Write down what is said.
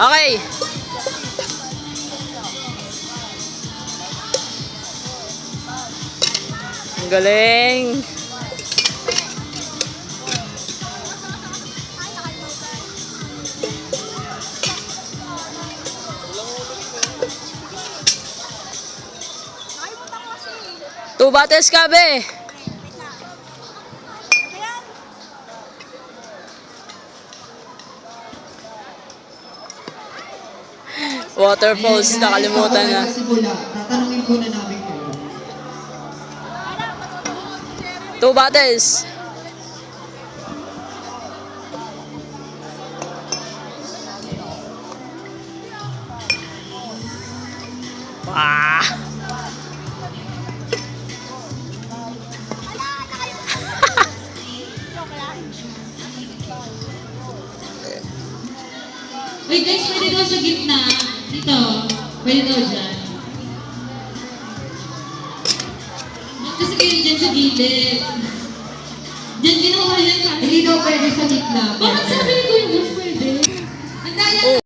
Okay. Ang galing. Two battles ka, be. Waterfalls, nakalimutan na. Tatanungin po na namin kayo. Two battles. Ah! Wait guys, pwede daw sa gitna. Dito. Pwede daw dyan. Ba't kasi kayo dyan sa gilid? Dyan ginawa yan ka. Hindi daw pwede sa gitna. Bakit sabi